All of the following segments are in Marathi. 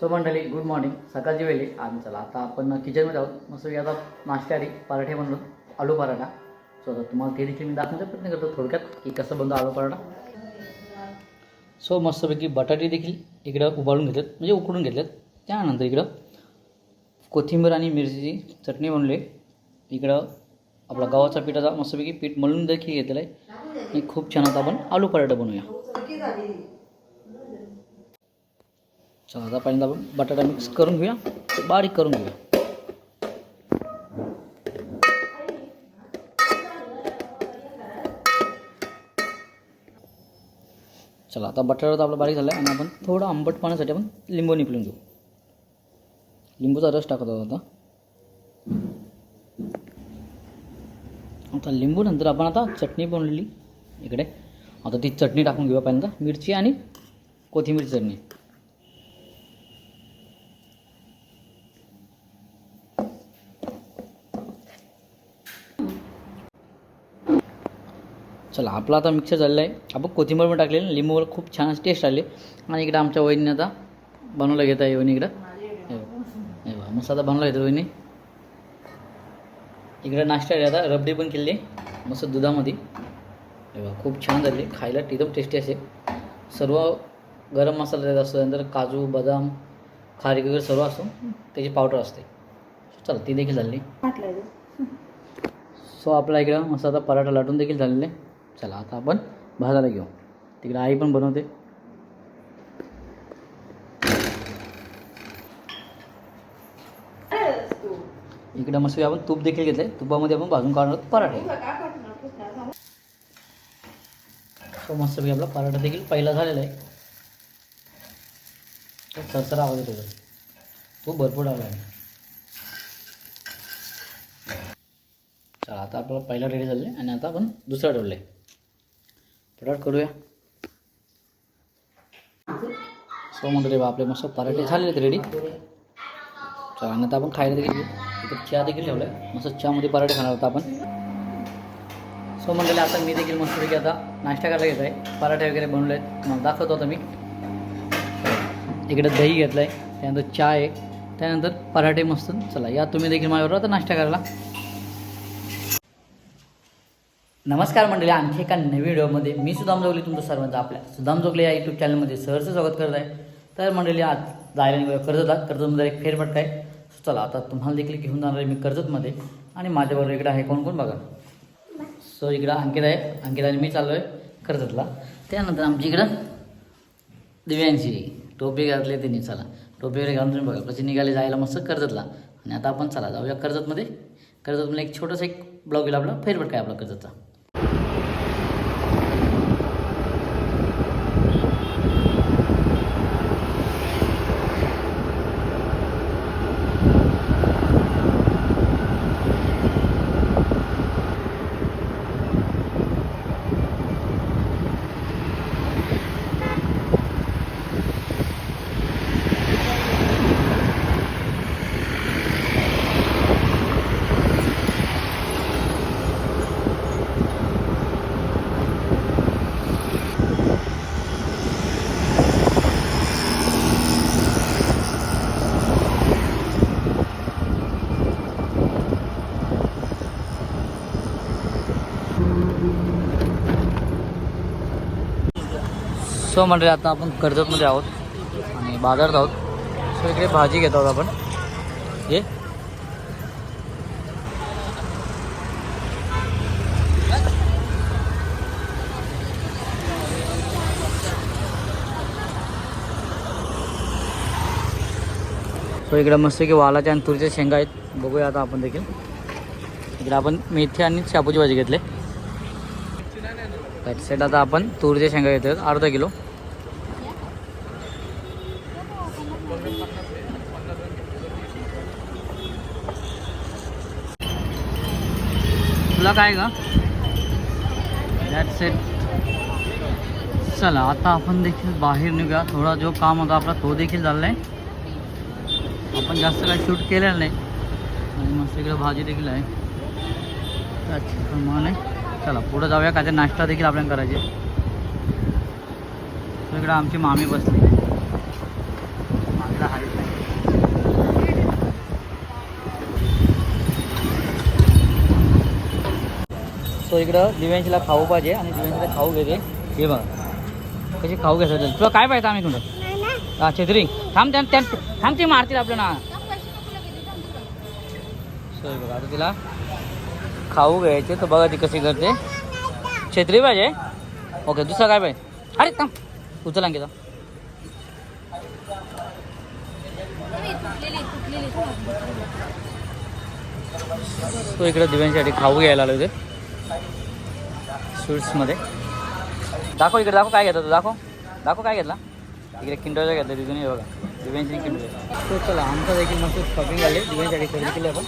सो मंडळी गुड मॉर्निंग सकाळची वेळी आम्ही चला आता आपण किचनमध्ये आहोत. मस्त आता नाश्त्यारी पराठे बनलो आलू पराठा. सो आता तुम्हाला ते देखील मी दाखवण्याचा प्रयत्न करतो थोडक्यात की कसं बनतो आलू पराठा. सो मस्तपैकी बटाटे देखील इकडं उबाळून घेतलेत म्हणजे उकडून घेतलेत. त्यानंतर इकडं कोथिंबीर आणि मिरचीची चटणी बनली इकडं आपला गव्हाचा पिठाचा मस्तपैकी पीठ मळून देखील घेतलं आहे. आणि खूप छान आता आपण आलू पराठा बनवूया. चला आता पहिल्यांदा आपण बटाटा मिक्स करून घेऊया. बारीक करून घेऊया. चला आता बटाटा तर आपला बारीक झाला आहे आणि आपण थोडं आंबट पाण्यासाठी आपण लिंबू निपलून घेऊ. लिंबूचा रस टाकत आहोत आता. आता लिंबू नंतर आपण आता चटणी बनवलेली. इकडे. आता ती चटणी टाकून घेऊया पहिल्यांदा. मिरची आणि कोथिंबीर चटणी. चला आपला आता मिक्सर झालेला आहे. आपण कोथिंबीर पण टाकलेली लिंबूवर खूप छान टेस्ट आली. आणि इकडं आमच्या वहिनीने आता बनवलं घेत आहे वहिनी इकडं. मस्त आता बनवलं घेतं वहिनी. इकडं नाश्ता आहे आता रबडी पण केली मस्त दुधामध्ये. हे खूप छान झाली खायला एकदम टेस्टी असे. सर्व गरम मसाला त्यात असतो नंतर काजू बदाम खारीक वगैरे सर्व असतो त्याची पावडर असते. चला ती देखील झाली. सो आपला इकडं मस्त आता पराठा लाटून देखील झालेले. आहे. चला आता आपण भाजायला घेऊ. तिकडे आई पण बनवते. इकडे मस्त आपण तूप देखील घेतले तुपामध्ये आपण भाजून काढणार पराठे. सो मस्तपैकी आपला पराठा देखील पहिला झालेला आहे. तर सरसर आवाज येतो तूप भरपूर आला आहे. चला आता आपला पहिला रेडी झाले आणि आता आपण दुसरा ठेवला आहे. फटाफट करूया. सो मंडळी बा आपले मस्त पराठे झालेले आहेत रेडी चला आता आपण खायला देखील इथं चहा देखील ठेवला आहे मस्त चहामध्ये पराठे खाणार होता आपण. सो मंडळी आता मी देखील मस्तपैकी आता नाश्ता करायला घेत आहे पराठे वगैरे बनवले आहेत तुम्हाला दाखवतो आता मी. इकडे दही घेतलं आहे त्यानंतर चहा आहे. त्यानंतर पराठे मस्त. चला या तुम्ही देखील माझ्याबरोबर आता नाश्ता करायला. नमस्कार मंडळी आणखी एका नवीन व्हिडिओमध्ये मी सुदाम जोगले तुमचं सर्वांचं आपल्या सुदाम जोगले या यूट्यूब चॅनलमध्ये सहर्ष स्वागत करत आहे. तर मंडळी आज जायला निघूया कर्जतला कर्जतमध्ये एक फेरफटका आहे. चला आता तुम्हाला देखील घेऊन जाणार आहे मी कर्जतमध्ये. आणि माझ्याबरोबर इकडे आहे कोण कोण बघा. सो इकडं अंकित आहे. अंकित आणि मी चाललो आहे कर्जतला. त्यानंतर आमच्या इकडं दिव्यांशी टोपी घातली त्यांनी चला. टोपी वगैरे घालून तुम्ही बघा. कशी निघाले जायला मस्त कर्जतला. आणि आता आपण चला जाऊया कर्जतमध्ये. कर्जतमध्ये एक छोटंसं एक ब्लॉग येईल आपला. फेरफटका आहे आपला कर्जतचा. सो म्हणजे आता आपण कर्जतमध्ये आहोत आणि बाजारात आहोत. सो इकडे भाजी घेत आहोत आपण. हे सो इकडे मस्त की वालाच्या आणि तुरीच्या शेंगा आहेत. बघूया आता आपण देखील. इकडे आपण मेथी आणि शापूची भाजी घेतली. सेट आता आपण तुरीच्या शेंगा घेतो अर्धा किलो. तुला काय का? दॅट चला आता आपण देखील बाहेर निघूया. थोडा जो काम होता आपला तो देखील झाला आहे आपण जास्त काही शूट केलेलं नाही. आणि मस्त इकडे भाजी देखील आहे. त्याचप्रमाणे चला पुढं जाऊया. काय ते नाश्ता देखील आपल्याला करायचे. इकडं आमची मामी बसली मामीला आता आहेच नाही सो इकडं दिव्यांशीला खाऊ पाहिजे आणि दिव्यांशीला खाऊ घेते. हे बघा. कशी खाऊ घ्यायचं तुला काय पाहिजे आम्ही तुला? हा छत्री. थांब त्या थांब. ते मारतील आपलं ना सो बघा आता तिला खाऊ घ्यायचे तर बघा ती कशी करते. छत्री पाहिजे. ओके दुसरं काय पाहिजे? अरे थांब. उचल अंकिता तो इकडे दिव्यांसाठी खाऊ घ्यायला आलो होते स्वीट्समध्ये. दाखव इकडे दाखव काय घेतला तू दाखव. दाखव काय घेतला. इकडे किंडोचा घेतला तिथून हे बघा दिव्यांची किंडर तो चला आमचा देखील मस्त शॉपिंग झाली. दिव्यांसाठी खरेदी केली आपण.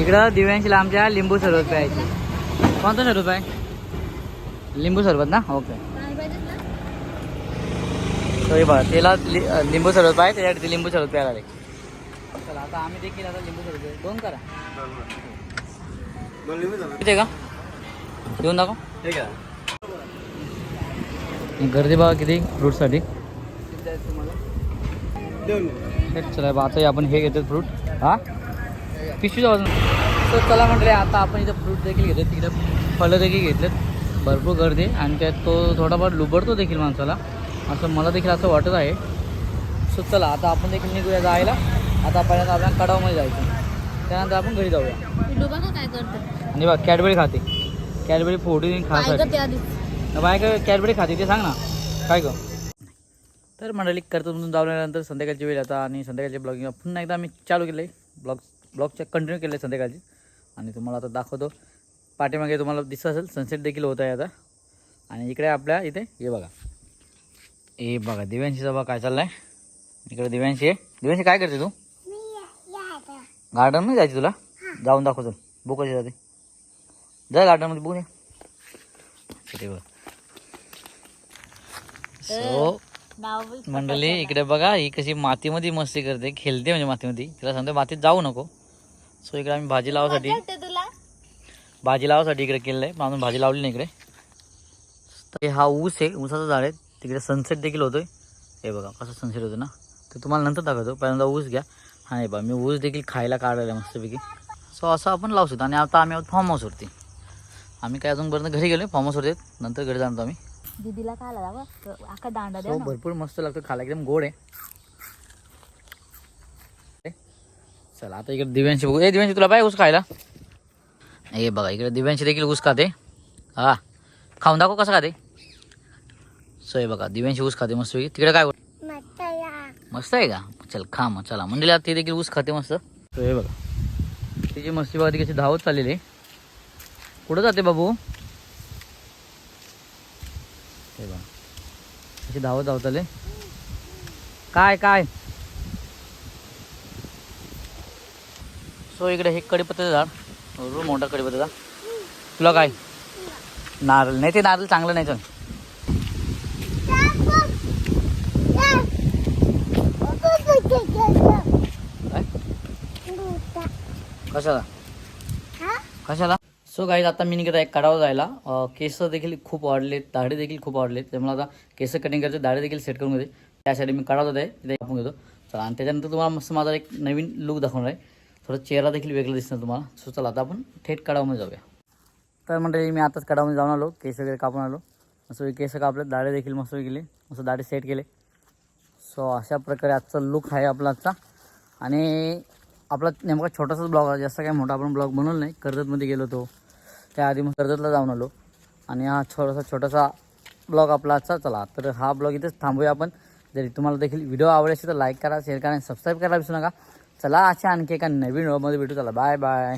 इकडं दिव्यांशीला आमच्या लिंबू सरबत प्यायची. कोणतं सरबत आहे? लिंबू सरबत ना? ओके. तो हे बघा त्याला लि- लिंबू सरबत पाहिजे त्याच्यासाठी लिंबू सरबत प्यायला लागेल. चला आता आम्ही देखील आता लिंबू सरबत घेऊ. दोन करा. किती आहे का? देऊन दाखव. गर्दी बघा किती फ्रूटसाठी चला बा आता आपण हे घेतो फ्रूट हा? पिशवी जाऊन तर चला म्हटले आता आपण इथं फ्रूट देखील घेतो तिकडे फळं देखील घेतलेत. भरपूर गर्दी. आहे आणि त्यात तो थोडाफार लुबडतो देखील माणसाला. असं मला देखील असं वाटत आहे. सो चला आता आपण देखील निघूया जायला. आता पहिल्यांदा आपण कडावमध्ये जायचं. त्यानंतर आपण घरी जाऊया. काय करते. आणि बघ कॅडबरी खाते. कॅडबरी खासाठी करते आधी बाय काय कॅडबरी खाते ते सांग ना. काय ग? तर मंडळी कर्तव्यातून जाऊनंतर संध्याकाळची वेळ आता आणि संध्याकाळचे ब्लॉगिंग पुन्हा एकदा आम्ही चालू केलं आहे ब्लॉग ब्लॉगचे कंटिन्यू केले संध्याकाळची. आणि तुम्हाला आता दाखवतो. पाठीमागे तुम्हाला दिसत असेल सनसेट देखील होत आहे आता. आणि इकडे आपल्या इथे हे बघा. हे बघा दिव्यांशीचा बघा काय चाललं आहे इकडे दिव्यांशी आहे. दिव्यांशी काय करते तू? गार्डनमध्ये जायची तुला? जाऊन दाखवतो बुक कशी जाते? जा गार्डनमध्ये बुक ते बघ. सो मंडळी इकडे बघा ही कशी मातीमध्ये मस्ती करते खेळते म्हणजे मातीमध्ये. तिला सांगतो मातीत जाऊ नको. सो इकडे आम्ही भाजी लावासाठी तुला? भाजी लावासाठी इकडे केलेलं आहे. पण अजून भाजी लावली नाही इकडे. तर हा ऊस आहे ऊसाचं झाड आहे. तिकडे सनसेट देखील होतोय. हे बघा कसं सनसेट होतं ना? तर तुम्हाला नंतर दाखवतो. पहिल्यांदा ऊस घ्या. हा हे बघा मी ऊस देखील खायला काढलेला आहे मस्तपैकी. सो असं आपण लावू शकतो. आणि आता आम्ही आहोत फार्म हाऊसवरती आम्ही काय अजूनपर्यंत घरी गेलो फार्म हाऊसवरती. नंतर घरी जाणतो आम्ही. दीदीला खायला दांडा द्या सो ना. भरपूर मस्त लागतं खायला एकदम गोड आहे. चला आता इकडे दिव्यांशी बघू. ए दिव्यांशी तुला पाहिजे ऊस खायला? हे बघा इकडे दिव्यांशी देखील ऊस खाते. हा. खाऊन दाखव कसं खाते. सो हे बघा दिव्यांशी ऊस खाते मस्त तिकडे काय? मस्त आहे का? चल खा मग चला. मंडळी आता ती देखील ऊस खाते मस्त. हे बघा. तिची मस्ती बघा ती कशी धावत चाललेली कुठं जाते बाबू? हे बघा. कशी धावत धावत आले. काय काय? सो इकडे हे कडीपत्त्याचं झाड. भरपूर मोठा कडीपत्त्याचा तुला काय? नारळ. नाही ते नारळ चांगलं नाही चल. कशाला? कशाला? सो काही आता मी निघत आहे कडावा जायला. केस देखील खूप वाढलेत दाढे देखील खूप वाढलेत त्यामुळे आता केस कटिंग करायचे दाढे देखील सेट करून घेते. त्यासाठी मी कडावत आहे तिथे आपण घेतो. चला आणि त्याच्यानंतर तुम्हाला मस्त माझा एक नवीन लुक दाखवणार आहे. थोडं चेहरा देखील वेगळा दिसणार तुम्हाला. सो चला आता आपण थेट कडावमध्ये जाऊया. तर म्हणजे मी आताच कडावमध्ये जाऊन आलो. केस वगैरे कापून आलो. मस्त केस कापले दाढे देखील मस्त गेले मस्त दाढे सेट केले. सो अशा प्रकारे आजचा लुक आहे आपला आजचा. आणि आपला नेमका छोटासाच ब्लॉग आहे जास्त काय मोठा आपण ब्लॉग बनवला नाही कर्जतमध्ये गेलो होतो. त्याआधी मग कर्जतला जाऊन आलो. आणि हा छोटासा छोटासा ब्लॉग आपला असा चला तर हा ब्लॉग इथेच थांबूया आपण. जरी तुम्हाला देखील व्हिडिओ आवडायचे असेल तर लाईक करा शेअर करा आणि सबस्क्राईब करायला विसरू नका. चला अशा आणखी एका नवीन व्हिडिओमध्ये भेटू. चला बाय बाय